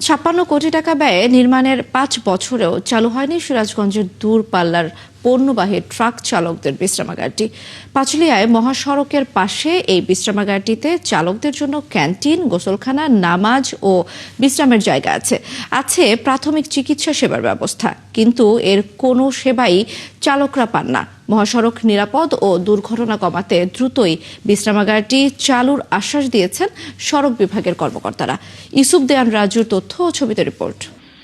ছাপ্পান্ন কোটি টাকা ব্যয়ে নির্মাণের পাঁচ বছরেও চালু হয়নি সিরাজগঞ্জের দূরপাল্লার পণ্যবাহী ট্রাক চালকদের বিশ্রামাগারটি। পাঁচলিয়ায় মহাসড়কের পাশে এই বিশ্রামাগারটিতে চালকদের জন্য ক্যান্টিন, গোসলখানা, নামাজ ও বিশ্রামের জায়গা আছে। আছে প্রাথমিক চিকিৎসা সেবার ব্যবস্থা, কিন্তু এর কোনো সেবাই চালকরা পান না। মহাসড়ক নিরাপদ ও দুর্ঘটনা কমাতে দ্রুতই বিশ্রামাগারটি চালুর আশ্বাস দিয়েছেন সড়ক বিভাগের কর্মকর্তারা। ইসুফ দেয়ান রাজুর তথ্য ও ছবিতে রিপোর্ট।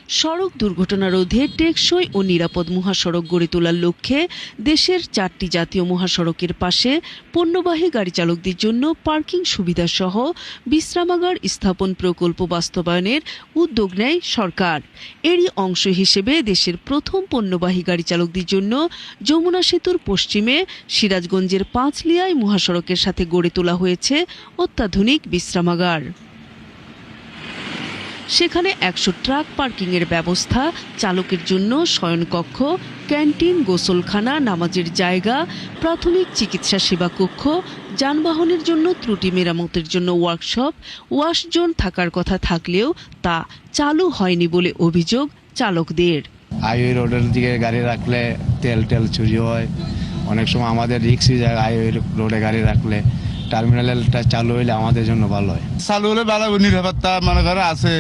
সড়ক দুর্ঘটনা রোধে টেকসই ও নিরাপদ মহাসড়ক গড়ে তোলার লক্ষ্যে দেশের চারটি জাতীয় মহাসড়কের পাশে পণ্যবাহী গাড়ি চালকদের জন্য পার্কিং সুবিধা সহ বিশ্রামাগার স্থাপন প্রকল্প বাস্তবায়নের উদ্যোগ নেয় সরকার। এরই অংশ হিসেবে দেশের প্রথম পণ্যবাহী গাড়ি চালকদের জন্য যমুনা সেতুর পশ্চিমে সিরাজগঞ্জের পাঁচলিয়ায় মহাসড়কের সাথে গড়ে তোলা হয়েছে অত্যাধুনিক বিশ্রামাগার। সেখানে একশো ট্রাক পার্কিংয়ের ব্যবস্থা চালকের জন্য শয়নকক্ষ ক্যান্টিন গোসলখানা নামাজের জায়গা প্রাথমিক চিকিৎসা সেবা কক্ষ যানবাহনের জন্য ত্রুটি মেরামতের জন্য ওয়ার্কশপ ওয়াশ জোন থাকার কথা থাকলেও তা চালু হয়নি বলে অভিযোগ চালকদের। হাইওয়ে রোডের দিকে গাড়ি রাখলে তেল টেল চুরি হয়। অনেক সময় আমাদের রিক্স যায় হাইওয়ে রোডে গাড়ি রাখলে। টার্মিনালটা চালু হইলে আমাদের জন্য ভালো হয়। চালু হলে ভালো নিরাপত্তা মনে করে আছে।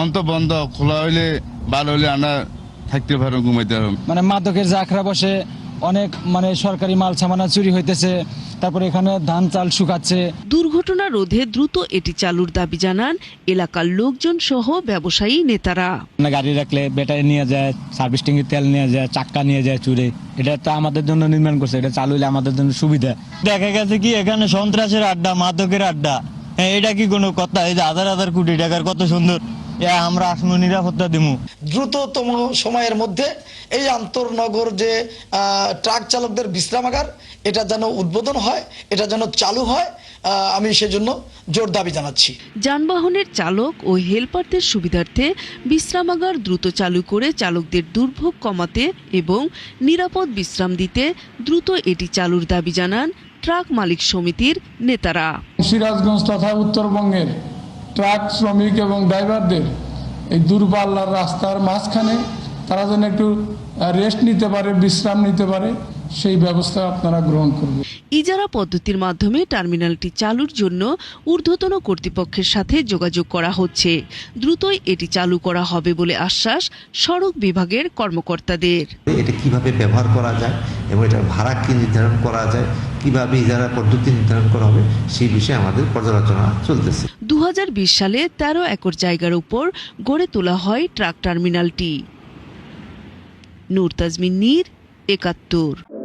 অন্ত বন্ধ খোলা হইলে ভালো হইলে আমরা থাকতে পারব ঘুমাইতে পারব। মানে মাদকের আখড়া বসে অনেক মানে সরকারি মাল সামানা চুরি হইতেছে তারপরে এখানে ধান চাল শুকাচ্ছে। দুর্ঘটনা রোধে দ্রুত এটি চালুর দাবি জানান এলাকার লোকজন সহ ব্যবসায়ী নেতারা। মানে গাড়ি রাখলে ব্যাটারি নিয়ে যায় সার্ভিস ট্যাঙ্কির তেল নিয়ে যায় চাক্কা নিয়ে যায় চুরে। এটা তো আমাদের জন্য নির্মাণ করছে এটা চালু হলে আমাদের জন্য সুবিধা। দেখা গেছে কি এখানে সন্ত্রাসের আড্ডা মাদকের আড্ডা। হ্যাঁ এটা কি কোনো কথা? এই যে হাজার হাজার কোটি টাকার কত সুন্দর। আমরা আসব নিরাপত্তা দিমু। দ্রুততম সময়ের মধ্যে এই আন্তর্নগর যে ট্রাক চালকদের বিশ্রামাগার এটা যেন উদ্বোধন হয় এটা যেন চালু হয় আমি সেজন্য জোর দাবি জানাচ্ছি। যানবাহনের চালক ও হেলপারদের সুবিধার্থে বিশ্রামাগার দ্রুত চালু করে চালকদের দুর্ভোগ কমাতে এবং নিরাপদ বিশ্রাম দিতে দ্রুত এটি চালুর দাবি জানান ট্রাক মালিক সমিতির নেতারা। সিরাজগঞ্জ তথা উত্তরবঙ্গের ট্রাক শ্রমিক এবং ড্রাইভারদের এই দূরপাল্লার রাস্তার মাঝখানে তারা যেন একটু রেস্ট নিতে পারে বিশ্রাম নিতে পারে সেই ব্যবস্থা আপনারা গ্রহণ করবেন। ইজারা পদ্ধতির মাধ্যমে টার্মিনালটি চালুর জন্য ঊর্ধ্বতন কর্তৃপক্ষের সাথে যোগাযোগ করা হচ্ছে। দ্রুতই এটি চালু করা হবে বলে আশ্বাস সড়ক বিভাগের কর্মকর্তাদের। এটা কীভাবে ব্যবহার করা যায় এবং এটার ভাড়া কি নির্ধারণ করা যায় কীভাবে ইজারা পদ্ধতি নির্ধারণ করা হবে সেই বিষয়ে আমাদের পর্যালোচনা চলতেছে। দু হাজার বিশ সালে ১৩ একর জায়গার উপর গড়ে তোলা হয় ট্রাক টার্মিনালটি। নূর তাজমিন, নীর একাত্তর।